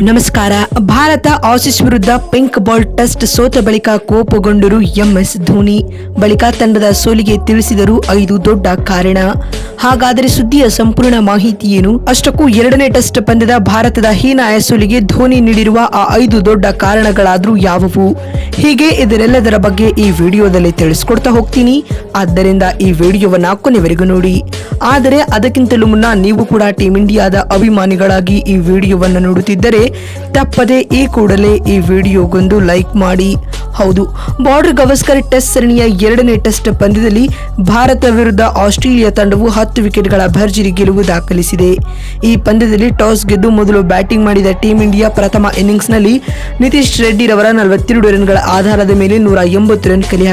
ನಮಸ್ಕಾರ. ಭಾರತ ಆಸೀಸ್ ವಿರುದ್ಧ pink ball test ಸೋತ ಬಳಿಕ ಕೋಪಗೊಂಡರು ಎಂಎಸ್ ಧೋನಿ. ಬಳಿಕ ತಂಡದ ಸೋಲಿಗೆ ತಿಳಿಸಿದರು ಐದು ದೊಡ್ಡ ಕಾರಣ. ಹಾಗಾದರೆ ಸುದ್ದಿಯ ಸಂಪೂರ್ಣ ಮಾಹಿತಿ ಏನು? ಅಷ್ಟಕ್ಕೂ ಎರಡನೇ ಟೆಸ್ಟ್ ಪಂದ್ಯದ ಭಾರತದ ಹೀನಾಯ ಸೋಲಿಗೆ ಧೋನಿ ನೀಡಿರುವ ಆ ಐದು ದೊಡ್ಡ ಕಾರಣಗಳಾದರೂ ಯಾವುವು? ಹೀಗೆ ಇದರೆಲ್ಲದರ ಬಗ್ಗೆ ಈ ವಿಡಿಯೋದಲ್ಲಿ ತಿಳಿಸ್ಕೊಡ್ತಾ ಹೋಗ್ತೀನಿ. ಆದ್ದರಿಂದ ಈ ವಿಡಿಯೋವನ್ನ ಕೊನೆವರೆಗೂ ನೋಡಿ. ಆದರೆ ಅದಕ್ಕಿಂತಲೂ ಮುನ್ನ ನೀವು ಕೂಡ ಟೀಂ ಇಂಡಿಯಾದ ಅಭಿಮಾನಿಗಳಾಗಿ ಈ ವಿಡಿಯೋವನ್ನು ನೋಡುತ್ತಿದ್ದರೆ ತಪ್ಪದೆ ಈ ಕೂಡಲೇ ಈ ವಿಡಿಯೋಗೊಂದು ಲೈಕ್ ಮಾಡಿ. ಹೌದು ಬಾರ್ಡರ್ ಗವಸ್ಕರ್ ಟೆಸ್ಟ್ ಸರಣಿಯ ಎರಡನೇ ಟೆಸ್ಟ್ ಪಂದ್ಯದಲ್ಲಿ ಭಾರತ ವಿರುದ್ಧ ಆಸ್ಟ್ರೇಲಿಯಾ ತಂಡವು ಹತ್ತು ವಿಕೆಟ್ಗಳ ಭರ್ಜರಿ ಗೆಲುವು ದಾಖಲಿಸಿದೆ. ಈ ಪಂದ್ಯದಲ್ಲಿ ಟಾಸ್ ಗೆದ್ದು ಮೊದಲು ಬ್ಯಾಟಿಂಗ್ ಮಾಡಿದ ಟೀಂ ಇಂಡಿಯಾ ಪ್ರಥಮ ಇನ್ನಿಂಗ್ಸ್ನಲ್ಲಿ ನಿತೀಶ್ ರೆಡ್ಡಿ ರವರ ನಲವತ್ತೆರಡು ರನ್ಗಳ ಆಧಾರದ ಮೇಲೆ ನೂರ ಎಂಬತ್ತು ರನ್ ಕಲೆ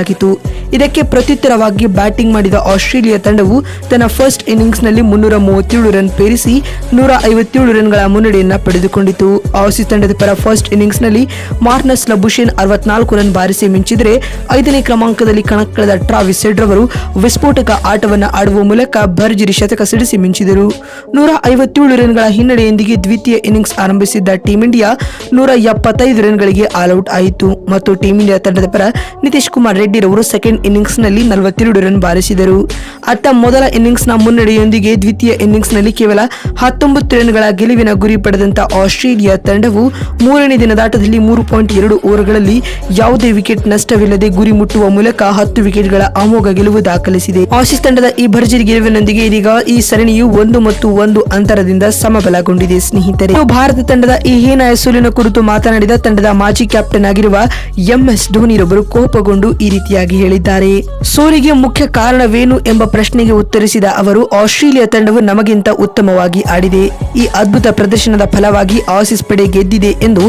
ಇದಕ್ಕೆ ಪ್ರತ್ಯುತ್ತರವಾಗಿ ಬ್ಯಾಟಿಂಗ್ ಮಾಡಿದ ಆಸ್ಟ್ರೇಲಿಯಾ ತಂಡವು ತನ್ನ ಫಸ್ಟ್ ಇನ್ನಿಂಗ್ಸ್ನಲ್ಲಿ ಮುನ್ನೂರ ಮೂವತ್ತೇಳು ರನ್ ಪೇರಿಸಿ ನೂರ ಐವತ್ತೇಳು ರನ್ಗಳ ಮುನ್ನಡೆಯನ್ನು ಪಡೆದುಕೊಂಡಿತು. ಆಸಿಸ್ ತಂಡದ ಪರ ಫಸ್ಟ್ ಇನ್ನಿಂಗ್ಸ್ನಲ್ಲಿ ಮಾರ್ನಸ್ ಲಬುಷೇನ್ ಅರವತ್ನಾಲ್ಕು ರನ್ ಬಾರಿಸಿ ಮಿಂಚಿದರೆ ಐದನೇ ಕ್ರಮಾಂಕದಲ್ಲಿ ಕಣಕ್ಕಿಳಿದ ಟ್ರಾವಿಸ್ ಸೆಡ್ ಅವರು ವಿಸ್ಫೋಟಕ ಆಟವನ್ನು ಆಡುವ ಮೂಲಕ ಭರ್ಜರಿ ಶತಕ ಸಿಡಿಸಿ ಮಿಂಚಿದರು. ನೂರ ಐವತ್ತೇಳು ರನ್ಗಳ ಹಿನ್ನಡೆಯೊಂದಿಗೆ ದ್ವಿತೀಯ ಇನ್ನಿಂಗ್ಸ್ ಆರಂಭಿಸಿದ್ದ ಟೀಂ ಇಂಡಿಯಾ ನೂರ ಎಪ್ಪತ್ತೈದು ರನ್ಗಳಿಗೆ ಆಲ್ಔಟ್ ಆಯಿತು. ಮತ್ತು ಟೀಂ ಇಂಡಿಯಾ ತಂಡದ ಪರ ನಿತೀಶ್ ಕುಮಾರ್ ರೆಡ್ಡಿ ರವರು ಸೆಕೆಂಡ್ ಇನ್ನಿಂಗ್ಸ್ನಲ್ಲಿ ನಲವತ್ತೆರಡು ರನ್ ಬಾರಿಸಿದರು. ಅತ್ತ ಮೊದಲ ಇನ್ನಿಂಗ್ಸ್ನ ಮುನ್ನಡೆಯೊಂದಿಗೆ ದ್ವಿತೀಯ ಇನ್ನಿಂಗ್ಸ್ನಲ್ಲಿ ಕೇವಲ ಹತ್ತೊಂಬತ್ತು ರನ್ಗಳ ಗೆಲುವಿನ ಗುರಿ ಪಡೆದಂತ ಆಸ್ಟ್ರೇಲಿಯಾ ತಂಡವು ಮೂರನೇ ದಿನದಾಟದಲ್ಲಿ ಮೂರು ಪಾಯಿಂಟ್ ಎರಡು ಓವರ್ಗಳಲ್ಲಿ ಯಾವುದೇ ವಿಕೆಟ್ ನಷ್ಟವಿಲ್ಲದೆ ಗುರಿ ಮುಟ್ಟುವ ಮೂಲಕ ಹತ್ತು ವಿಕೆಟ್ಗಳ ಅಮೋಘ ಗೆಲುವು ದಾಖಲಿಸಿದೆ. ಆಸೀಸ್ ತಂಡದ ಈ ಭರ್ಜರಿ ಗೆಲುವಿನೊಂದಿಗೆ ಇದೀಗ ಈ ಸರಣಿಯು ಒಂದು ಮತ್ತು ಒಂದು ಅಂತರದಿಂದ ಸಮಬಲಗೊಂಡಿದೆ. ಸ್ನೇಹಿತರೆ ಭಾರತ ತಂಡದ ಈ ಹೀನಾಯ ಸೋಲಿನ ಕುರಿತು ಮಾತನಾಡಿದ ತಂಡದ ಮಾಜಿ ಕ್ಯಾಪ್ಟನ್ ಆಗಿರುವ ಎಂಎಸ್ ಧೋನಿರೊಬ್ಬರು ಕೋಪಗೊಂಡು ಈ ರೀತಿಯಾಗಿ ಹೇಳಿದ್ದಾರೆ. ಸೋಲಿಗೆ ಮುಖ್ಯ ಕಾರಣವೇನು ಎಂಬ ಪ್ರಶ್ನೆಗೆ ಉತ್ತರಿಸಿದ ಅವರು, ಆಸ್ಟ್ರೇಲಿಯಾ ತಂಡವು ನಮಗಿಂತ ಉತ್ತಮವಾಗಿ ಆಡಿದೆ ಈ ಅದ್ಭುತ ಪ್ರದರ್ಶನದ ಫಲವಾಗಿ ಆಸಿಸ್ ಪಡೆ ಗೆದ್ದಿದೆ ಎಂದು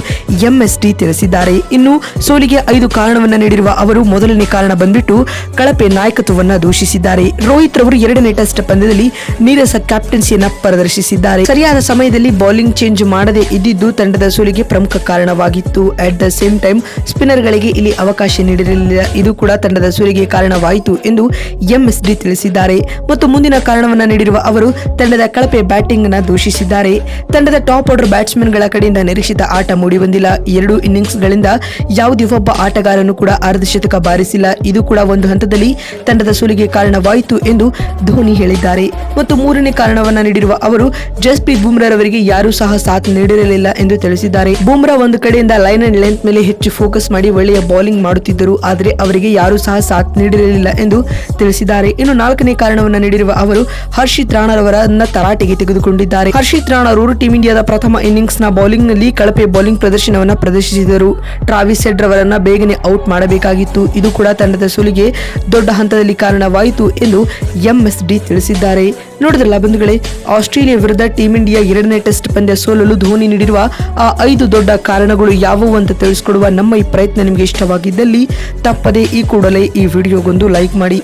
ಎಂಎಸ್ಟಿ ತಿಳಿಸಿದ್ದಾರೆ. ಇನ್ನು ಸೋಲಿಗೆ ಐದು ಕಾರಣವನ್ನು ನೀಡಿರುವ ಅವರು ಮೊದಲನೇ ಕಾರಣ ಬಂದ್ಬಿಟ್ಟು ಕಳಪೆ ನಾಯಕತ್ವವನ್ನು ದೂಷಿಸಿದ್ದಾರೆ. ರೋಹಿತ್ ರವರು ಎರಡನೇ ಟೆಸ್ಟ್ ಪಂದ್ಯದಲ್ಲಿ ನೀರಸ ಕ್ಯಾಪ್ಟನ್ಸಿಯನ್ನ ಪ್ರದರ್ಶಿಸಿದ್ದಾರೆ. ಸರಿಯಾದ ಸಮಯದಲ್ಲಿ ಬೌಲಿಂಗ್ ಚೇಂಜ್ ಮಾಡದೆ ಇದ್ದಿದ್ದು ತಂಡದ ಸೋಲಿಗೆ ಪ್ರಮುಖ ಕಾರಣವಾಗಿತ್ತು. ಅಟ್ ದ ಸೇಮ್ ಟೈಮ್ ಸ್ಪಿನ್ನರ್ಗಳಿಗೆ ಇಲ್ಲಿ ಅವಕಾಶ ನೀಡಿರಲಿಲ್ಲ ಇದು ಕೂಡ ತಂಡದ ಸೋಲಿಗೆ ಕಾರಣವಾಯಿತು ಎಂದು ಎಂಎಸ್ಡಿ ತಿಳಿಸಿದ್ದಾರೆ. ಮತ್ತು ಮುಂದಿನ ಕಾರಣವನ್ನು ನೀಡಿರುವ ಅವರು ತಂಡದ ಕಳಪೆ ಬ್ಯಾಟಿಂಗ್ ಅನ್ನ ದೂಷಿಸಿದ್ದಾರೆ. ತಂಡದ ಟಾಪ್ ಆರ್ಡರ್ ಬ್ಯಾಟ್ಸ್ಮನ್ಗಳ ಕಡೆಯಿಂದ ನಿರೀಕ್ಷಿತ ಆಟ ಮೂಡಿಬಂದಿಲ್ಲ. ಎರಡು ಇನ್ನಿಂಗ್ಸ್ಗಳಿಂದ ಯಾವುದೇ ಒಬ್ಬ ಆಟಗಾರನು ಕೂಡ ಅರ್ಧ ಶತಕ ಬಾರಿಸಿಲ್ಲ. ಇದು ಕೂಡ ಒಂದು ಹಂತದಲ್ಲಿ ತಂಡದ ಸೋಲಿಗೆ ಕಾರಣವಾಯಿತು ಎಂದು ಧೋನಿ ಹೇಳಿದ್ದಾರೆ. ಮತ್ತು ಮೂರನೇ ಕಾರಣವನ್ನ ನೀಡಿರುವ ಅವರು, ಜಸ್ಪ್ರೀತ್ ಬುಮ್ರಾ ರವರಿಗೆ ಯಾರೂ ಸಹ ಸಾಥ್ ನೀಡಿರಲಿಲ್ಲ ಎಂದು ತಿಳಿಸಿದ್ದಾರೆ. ಬುಮ್ರಾ ಒಂದು ಕಡೆಯಿಂದ ಲೈನ್ ಅಂಡ್ ಲೆಂತ್ ಮೇಲೆ ಹೆಚ್ಚು ಫೋಕಸ್ ಮಾಡಿ ಒಳ್ಳೆಯ ಬೌಲಿಂಗ್ ಮಾಡುತ್ತಿದ್ದರು. ಆದರೆ ಅವರಿಗೆ ಯಾರೂ ಸಹ ಸಾಥ್ ನೀಡಿರಲಿಲ್ಲ ಎಂದು ತಿಳಿಸಿದ್ದಾರೆ. ಇನ್ನು ನಾಲ್ಕನೇ ಕಾರಣವನ್ನ ನೀಡಿರುವ ಅವರು, ಹರ್ಷಿತ್ ರಾಣರವರನ್ನ ತರಾಟೆಗೆ ತೆಗೆದುಕೊಂಡಿದ್ದಾರೆ. ಹರ್ಷಿತ್ ರಾಣರವರು ಟೀಂ ಇಂಡಿಯಾದ ಪ್ರಥಮ ಇನ್ನಿಂಗ್ಸ್ನ ಬೌಲಿಂಗ್ನಲ್ಲಿ ಕಳಪೆ ಬೌಲಿಂಗ್ ಪ್ರದರ್ಶನವನ್ನ ಪ್ರದರ್ಶಿಸಿದರು. ಟ್ರಾವಿಸ್ ಸೆಡ್ ರವರನ್ನ ಬೇಗನೆ ಔಟ್ ಮಾಡಬೇಕಾಗಿತ್ತು. ಇದು ಕೂಡ ತಂಡದ ಸೋಲಿಗೆ ದೊಡ್ಡ ಹಂತದಲ್ಲಿ ಕಾರಣವಾಯಿತು ಎಂದು ಎಂಎಸ್ಡಿ ತಿಳಿಸಿದ್ದಾರೆ. ನೋಡಿದ್ರಲ್ಲ ಬಂಧುಗಳೇ, ಆಸ್ಟ್ರೇಲಿಯಾ ವಿರುದ್ಧ ಟೀಂ ಇಂಡಿಯಾ ಎರಡನೇ ಟೆಸ್ಟ್ ಪಂದ್ಯ ಸೋಲಲು ಧೋನಿ ನೀಡಿರುವ ಆ ಐದು ದೊಡ್ಡ ಕಾರಣಗಳು ಯಾವುವು ಅಂತ ತಿಳಿಸಿಕೊಡುವ ನಮ್ಮ ಈ ಪ್ರಯತ್ನ ನಿಮಗೆ ಇಷ್ಟವಾಗಿದ್ದಲ್ಲಿ ತಪ್ಪದೇ ಈ ಕೂಡಲೇ ಈ ವಿಡಿಯೋಗೊಂದು ಲೈಕ್ ಮಾಡಿ.